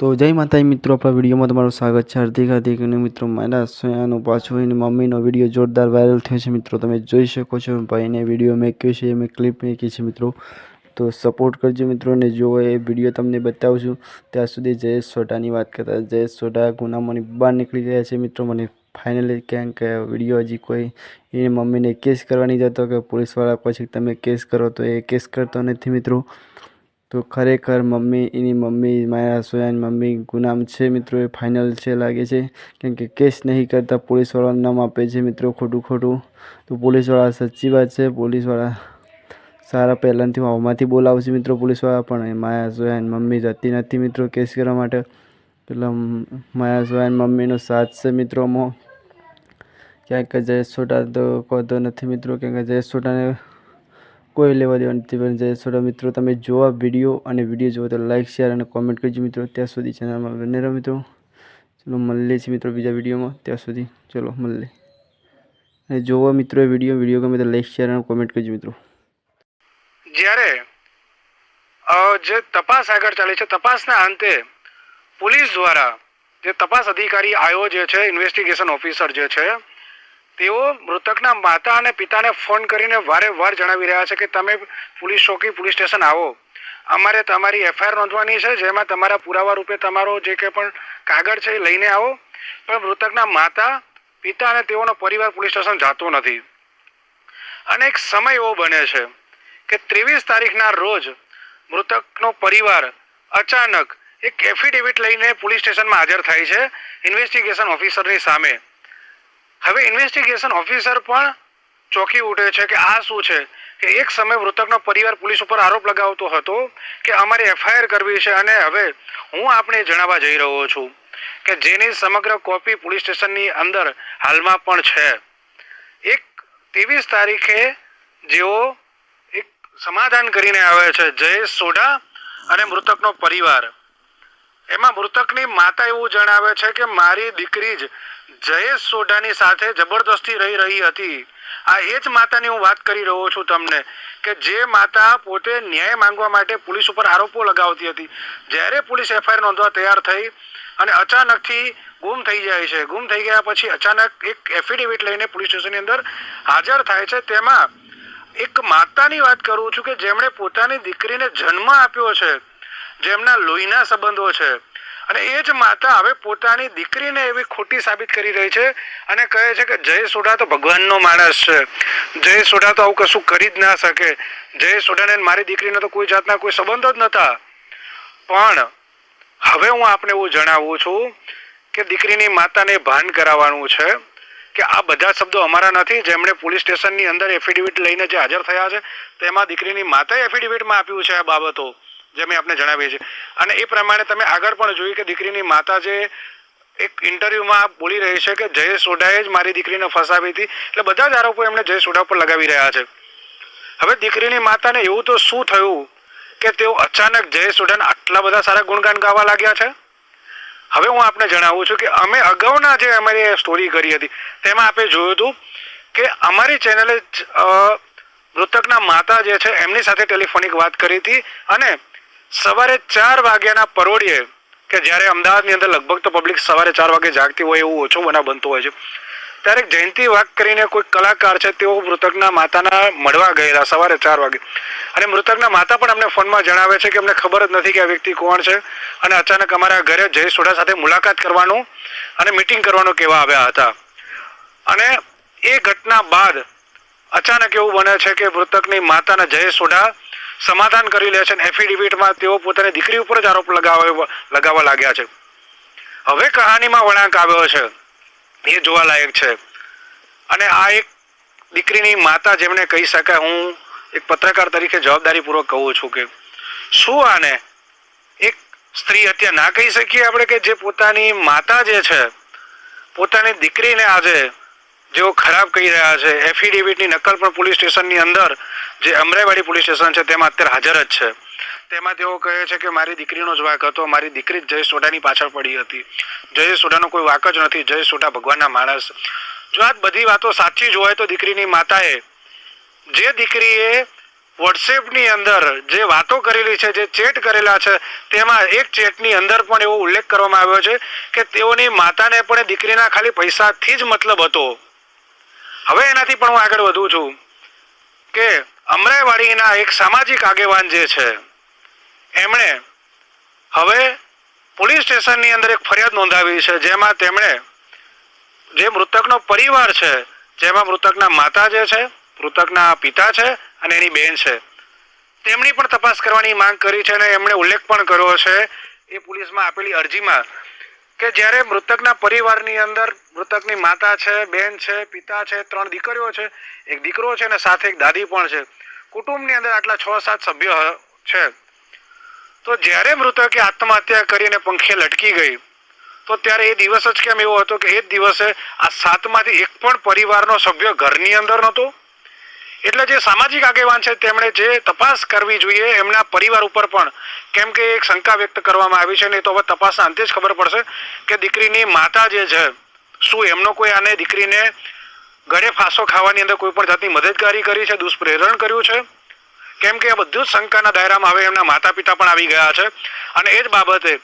તો જય માતાજી મિત્રો, આપણા વિડીયોમાં તમારું સ્વાગત છે. હાર્દિક હાર્દિક અને મિત્રો, મારા સોયાનો, પાછો એની મમ્મીનો વીડિયો જોરદાર વાયરલ થયો છે મિત્રો. તમે જોઈ શકો છો ભાઈને વીડિયો મેક્યો છે મેં ક્લિપ મેકી છે મિત્રો. તો સપોર્ટ કરજો મિત્રો અને જો એ વીડિયો તમને બતાવું છું ત્યાં સુધી જયેશ સોઢાની વાત કરતા. જયેશ સોઢા ગુનામાંની બહાર નીકળી ગયા છે મિત્રો. મને ફાઇનલી ક્યાંક વીડિયો હજી કોઈ એની મમ્મીને કેસ કરવાની જતો કે પોલીસવાળા પછી તમે કેસ કરો તો એ કેસ કરતો નથી મિત્રો. તો ખરેખર મમ્મી, એની મમ્મી, મારા સોયાની મમ્મી ગુનામ છે મિત્રો, એ ફાઇનલ છે લાગે છે. કેમ કે કેસ નહીં કરતા પોલીસવાળા નામ આપે છે મિત્રો ખોટું ખોટું. તો પોલીસવાળા સાચી વાત છે, પોલીસવાળા સારા પહેલાંથી હું બોલાવશે મિત્રો પોલીસવાળા, પણ માયા સોયાની મમ્મી જતી નથી મિત્રો કેસ કરવા માટે. એટલે માયા સોયાની મમ્મીનો સાથ છે મિત્રોમાં ક્યાંક જયેશ છોટા તો કહતો નથી મિત્રો, ક્યાંક જયેશ છોટાને કોઈ લેવા દેવા નથી, પણ છોટા મિત્રો, તમે જોવા વીડિયો અને વીડિયો જોવો તો લાઇક શેર અને કોમેન્ટ કરજો મિત્રો. ત્યાં સુધી ચેનલમાં બને રહો મિત્રો. ચલો મળીએ છીએ મિત્રો બીજા વિડીયોમાં ત્યાં સુધી ચલો મળીએ. અને જોવા મિત્રો એ વીડિયો વીડિયો ગમે તો લાઇક શેર અને કોમેન્ટ કરજો મિત્રો. જ્યારે જે તપાસ આગળ ચાલે છે, તપાસના અંતે પોલીસ દ્વારા જે તપાસ અધિકારી આવ્યો જે છે ઇન્વેસ્ટિગેશન ઓફિસર જે છે તેઓ મૃતકના માતા અને પિતાને ફોન કરીને વારે વાર જણાવી રહ્યા છે કે તમે પોલીસ ચોકી, પોલીસ સ્ટેશન આવો. અમારે તમારી એફઆઈઆર નોંધવાની છે, જેમાં તમારા પુરાવા રૂપે તમારો જે કંઈ પણ કાગળ છે એ લઈને આવો. પણ મૃતકના માતા, પિતા અને તેઓનો પરિવાર પોલીસ સ્ટેશન જતો નથી. અને એક સમય એવો બને છે કે ત્રેવીસ તારીખના રોજ મૃતકનો પરિવાર અચાનક એક એફિડેવિટ લઈને પોલીસ સ્ટેશનમાં હાજર થાય છે ઇન્વેસ્ટિગેશન ઓફિસરની સામે. હવે ઇન્વેસ્ટિગેશન ઓફિસર પણ ચોંકી ઉઠે છે કે આ શું છે? કે એક સમય મૃતકનો પરિવાર પોલીસ ઉપર આરોપ લગાવતો હતો કે અમારે એફઆઈઆર કરવી છે અને હવે હું આપણે જણાવવા જઈ રહ્યો છું કે જેની સમગ્ર કોપી પોલીસ સ્ટેશનની અંદર હાલમાં પણ છે. એક ત્રેવીસ તારીખે જેઓ એક સમાધાન કરીને આવે છે જયેશ સોઢા અને મૃતકનો પરિવાર. એમાં મૃતકની માતા એવું જણાવે છે કે મારી દીકરી જ જયેશ સોઢાની સાથે જબરદસ્તી રહી રહી હતી. આ એ જ માતાની હું વાત કરી રહ્યો છું તમને કે જે માતા પોતે ન્યાય માંગવા માટે પોલીસ ઉપર આરોપો લગાવતી હતી. જ્યારે પોલીસ એફઆઈઆર નોંધવા તૈયાર થઈ અને અચાનકથી ગુમ થઈ જાય છે. ગુમ થઈ ગયા પછી અચાનક એક એફિડેવિટ લઈને પોલીસ સ્ટેશનની અંદર હાજર થાય છે. તેમાં એક માતાની વાત કરું છું કે જેમણે પોતાની દીકરીને જન્મ આપ્યો છે, જેમના લોહીના સંબંધો છે અને એ જ માતા હવે પોતાની દીકરીને એવી ખોટી સાબિત કરી રહી છે અને કહે છે કે જય સોઢા તો ભગવાનનો માણસ છે. જય સોઢા તો આવું કશું કરી જ ના શકે. જય સોઢાને મારી દીકરીને તો કોઈ જાતના કોઈ સંબંધો જ નહોતા પણ હવે હું આપને એવું જણાવું છું કે દીકરીની માતાને ભાન કરાવવાનું છે કે આ બધા શબ્દો અમારા નથી. જેમણે પોલીસ સ્ટેશનની અંદર એફિડેવિટ લઈને જે હાજર થયા છે, તેમાં દીકરીની માતાએ એફિડેવિટમાં આપ્યું છે આ બાબતો. જે મેં આપને જણાવીએ છીએ. અને એ પ્રમાણે તમે આગળ પણ જોયું કે દીકરીની માતા જે એક ઇન્ટરવ્યુમાં બોલી રહી છે કે જયેશ સોઢાએ જ મારી દીકરીને ફસાવી હતી. એટલે બધા જ આરોપો એમણે જયેશ સોઢા પર લગાવી રહ્યા છે. હવે દીકરીની માતાને એવું તો શું થયું કે તેઓ અચાનક જયેશ સોઢાના આટલા બધા સારા ગુણગાન ગાવા લાગ્યા છે? હવે હું આપને જણાવું છું કે અમે અગાઉના જે અમારી સ્ટોરી કરી હતી, તેમાં આપણે જોયું હતું કે અમારી ચેનલે મૃતકના માતા જે છે, એમની સાથે ટેલિફોનિક વાત કરી હતી અને સવારે ચાર વાગ્યાના પરોઢિયે કે જ્યારે અમદાવાદની અંદર લગભગ તો પબ્લિક સવારે ચાર વાગે જાગતી હોય એવું ઓછો બનાવ બનતો હોય છે. ત્યારે જયંતિ વાઘ કરીને કોઈ કલાકાર છે તેઓ મૃતકના માતાના મળવા ગયેલા સવારે ચાર વાગે. અને મૃતકના માતા પણ અમને ફોનમાં જણાવે છે કે અમને ખબર જ નથી કે આ વ્યક્તિ કોણ છે અને અચાનક અમારા ઘરે જય સોઢા સાથે મુલાકાત કરવાનું અને મિટિંગ કરવાનું કહેવા આવ્યા હતા. અને એ ઘટના બાદ અચાનક એવું બને છે કે મૃતકની માતાના જય સોઢા સમાધાન કરી લે છે અને એફિડેવિટમાં તેઓ પોતાની દીકરી ઉપર જ આરોપ લગાવવા લગાવવા લાગ્યા છે. હવે કહાનીમાં વળાંક આવ્યો છે. એ જોવાલાયક છે. અને આ એક દીકરીની માતા જેમને કહી શકાય, હું એક પત્રકાર તરીકે જવાબદારીપૂર્વક કહું છું કે શું આને એક સ્ત્રી હત્યા ના કહી શકીએ આપણે કે જે પોતાની માતા જે છે, પોતાની દીકરીને આજે જેઓ ખરાબ કહી રહ્યા છે એફિડેવિટની નકલ પણ પોલીસ સ્ટેશનની અંદર જે અમરાઈવાડી પોલીસ સ્ટેશન છે, તેમાં અત્યારે હાજર જ છે. તેમાં તેઓ કહે છે કે મારી દીકરીનો જ વાક હતો, મારી દીકરી જ જયેશ સોઢાની પાછળ પડી હતી. જયેશ સોઢાનો કોઈ વાક જ નથી, જયેશ સોઢા ભગવાનના માણસ. જો આ બધી વાતો સાચી જ હોય તો દીકરીની માતાએ જે દીકરીએ વોટ્સએપની અંદર જે વાતો કરેલી છે, જે ચેટ કરેલા છે, તેમાં એક ચેટની અંદર પણ એવો ઉલ્લેખ કરવામાં આવ્યો છે કે તેઓની માતાને પણ દીકરીના ખાલી પૈસાથી જ મતલબ હતો. હવે એનાથી પણ હું આગળ વધું છું કે અમરાઈવાડીના એક સામાજિક આગેવાન જે છે, એમણે હવે પોલીસ સ્ટેશનની અંદર એક ફરિયાદ નોંધાવી છે, જેમાં તેમણે જે મૃતકનો પરિવાર છે, જેમાં મૃતકના માતા જે છે, મૃતકના પિતા છે અને એની બેન છે. તેમની પણ તપાસ કરવાની માંગ કરી છે અને એમણે ઉલ્લેખ પણ કર્યો છે એ પોલીસમાં આપેલી અરજીમાં કે જ્યારે મૃતકના પરિવારની અંદર મૃતકની માતા છે, બેન છે, પિતા છે, ત્રણ દીકરીઓ છે, એક દીકરો છે અને સાથે એક દાદી પણ છે કુટુંબની અંદર આટલા છ સાત સભ્યો છે. તો જ્યારે મૃતકે આત્મહત્યા કરીને પંખે લટકી ગઈ, તો ત્યારે એ દિવસ જ કેમ એવો હતો કે એ જ દિવસે આ સાતમાંથી એક પણ પરિવારનો સભ્ય ઘરની અંદર નહોતો? એટલે જે સામાજિક આગેવાન છે તેમણે જે તપાસ કરવી જોઈએ એમના પરિવાર ઉપર પણ, કેમ કે એક શંકા વ્યક્ત કરવામાં આવી છે ને તો હવે તપાસના અંતે જ ખબર પડશે કે દીકરીની માતા જે છે, શું એમનો કોઈ આને દીકરીને ગળે ફાંસો ખાવાની અંદર કોઈ પણ જાતની મદદગારી કરી છે, દુષ્પ્રેરણ કર્યું છે? કેમ કે આ બધું જ શંકાના દાયરામાં હવે એમના માતા પિતા પણ આવી ગયા છે. અને એ જ બાબતે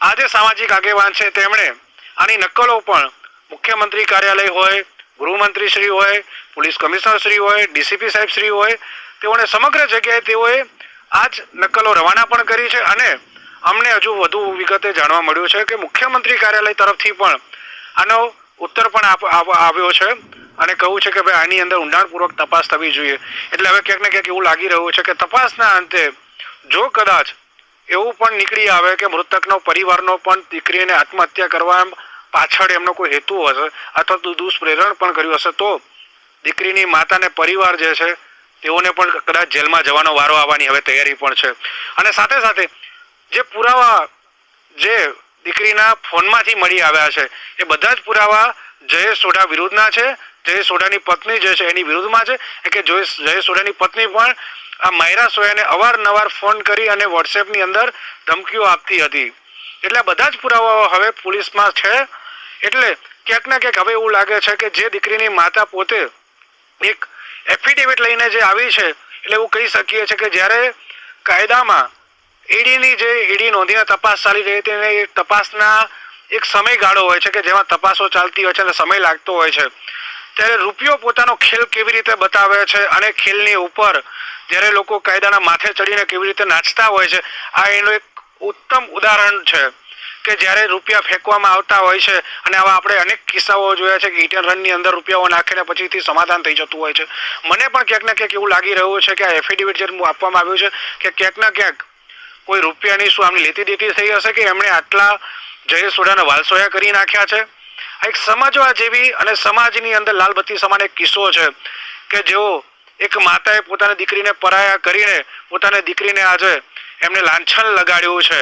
આ જે સામાજિક આગેવાન છે તેમણે, આની નકલો પણ મુખ્યમંત્રી કાર્યાલય હોય ગૃહમંત્રી શ્રી હોય, પોલીસ કમિશનર શ્રી હોય, ડીસીપી સાહેબ શ્રી હોય, તેઓને સમગ્ર જગ્યાએ તેઓએ આ જ નકલો રવાના પણ કરી છે. અને અમને હજુ વધુ વિગતે જાણવા મળ્યું છે કે મુખ્યમંત્રી કાર્યાલય તરફથી પણ આનો ઉત્તર પણ આવ્યો છે અને કહું છે કે ભાઈ આની અંદર ઊંડાણપૂર્વક તપાસ થવી જોઈએ. એટલે હવે ક્યાંક ને ક્યાંક એવું લાગી રહ્યું છે કે તપાસના અંતે જો કદાચ એવું પણ નીકળી આવે કે મૃતકનો પરિવારનો પણ દીકરીને આત્મહત્યા કરવા પાછળ એમનો કોઈ હેતુ હશે અથવા તો દુષ્પ્રેરણ પણ કર્યું હશે, તો દીકરીની માતાને પરિવાર જે છે તેઓને પણ કદાચ જેલમાં જવાનો વારો આવવાની હવે તૈયારી પણ છે. અને સાથે સાથે જે પુરાવા જે દીકરીના ફોનમાંથી મળી આવ્યા છે. એ બધા જ પુરાવા જયેશ સોઢા વિરુદ્ધના છે. જયેશ સોઢાની પત્ની જે છે એની વિરુદ્ધમાં છે. કે જયેશ સોઢાની પત્ની પણ આ માયરા સોયાને અવારનવાર ફોન કરી અને વોટ્સએપની અંદર ધમકીઓ આપતી હતી. એટલે બધા જ પુરાવાઓ હવે પોલીસમાં છે. એટલે ક્યાંક ને ક્યાંક હવે એવું લાગે છે કે જે દીકરીની માતા પોતે એક એફિડેવિટ લઈને જે આવી છે, એટલે એવું કહી શકીએ છીએ કે જ્યારે કાયદામાં ઈડીની જે ઈડી નોંધીને તપાસ ચાલી રહી હતી એ તપાસના એક સમયગાળો હોય છે કે જેમાં તપાસો ચાલતી હોય છે અને સમય લાગતો હોય છે. ત્યારે રૂપિયો પોતાનો ખેલ કેવી રીતે બતાવે છે અને ખેલની ઉપર જ્યારે લોકો કાયદાના માથે ચડીને કેવી રીતે નાચતા હોય છે, આ એનું એક ઉત્તમ ઉદાહરણ છે કે જ્યારે રૂપિયા ફેંકવામાં આવતા હોય છે અને આવા આપણે અનેક કિસ્સાઓ જોયા છે કે એન્ડ રનની અંદર રૂપિયાઓ નાખીને પછીથી સમાધાન થઈ જતું હોય છે. મને પણ ક્યાંક ને ક્યાંક એવું લાગી રહ્યું છે કે આ એફિડેવિટ જે આપવામાં આવ્યું છે કે ક્યાંક ને ક્યાંક કોઈ રૂપિયાની શું આમની લેતી દેતી થઈ હશે કે એમણે આટલા જયેશ સોઢાને વાલસોયા કરી નાખ્યા છે? આ એક સમજવા જેવી અને સમાજની અંદર લાલબત્તી સમાન એક કિસ્સો છે કે જેઓ એક માતાએ પોતાની દીકરીને પરાયા કરીને પોતાની દીકરીને આજે એમને લાંછન લગાડ્યું છે.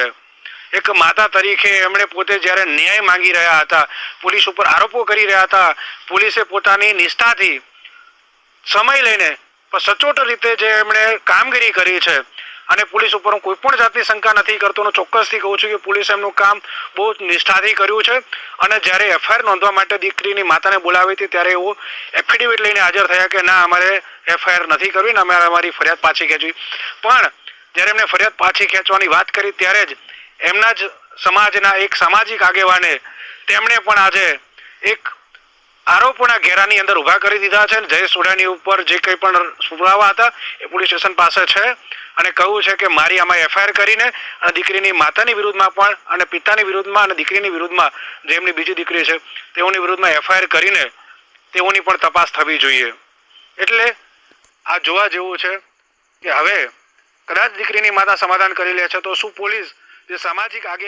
એક માતા તરીકે એમણે પોતે જ્યારે ન્યાય માંગી રહ્યા હતા, પોલીસ ઉપર આરોપો કરી રહ્યા હતા, પોલીસે પોતાની નિષ્ઠાથી સમય લઈને પણ સચોટ રીતે જે એમણે કામગીરી કરી છે અને પોલીસ ઉપર હું કોઈ પણ જાતની શંકા નથી કરતો હું ચોક્કસથી કહું છું કે પોલીસે એમનું કામ બહુ નિષ્ઠાથી કર્યું છે. અને જ્યારે એફઆઈઆર નોંધવા માટે દીકરીની માતાને બોલાવી હતી ત્યારે એવો એફિડેવિટ લઈને હાજર થયા કે ના, અમારે એફઆઈઆર નથી કરવી ને અમે અમારી ફરિયાદ પાછી ખેંચવી. પણ જ્યારે એમને ફરિયાદ પાછી ખેંચવાની વાત કરી ત્યારે જ એમના જ સમાજના એક સામાજિક આગેવાને તેમણે પણ આજે એક આરોપોના ઘેરાની અંદર ઊભા કરી દીધા છે. જયેશ સોઢાની ઉપર જે કંઈ પણ પુરાવા હતા એ પોલીસ સ્ટેશન પાસે છે. અને કહ્યું છે કે મારી આમાં એફઆઈઆર કરીને અને દીકરીની માતાની વિરુદ્ધમાં પણ અને પિતાની વિરુદ્ધમાં અને દીકરીની વિરુદ્ધમાં જે એમની બીજી દીકરી છે, તેઓની વિરુદ્ધમાં એફઆઈઆર કરીને તેઓની પણ તપાસ થવી જોઈએ. એટલે આ જોવા જેવું છે કે હવે કદાચ દીકરીની માતા સમાધાન કરી લે છે, તો શું પોલીસ જે સામાજિક આગે